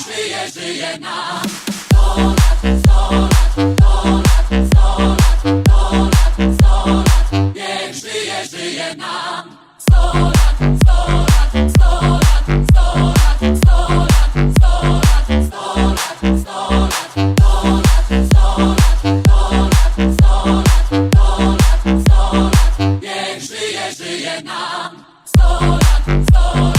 Żyje, żyje nam. Niech żyje, żyje nam. Sto lat, sto lat, sto lat, sto lat, sto lat, sto lat, sto lat, sto lat, sto lat, sto lat, sto lat, sto lat. Niech żyje, żyje nam. Sto lat, sto lat, sto lat, sto lat, sto lat, sto lat, sto lat, sto lat.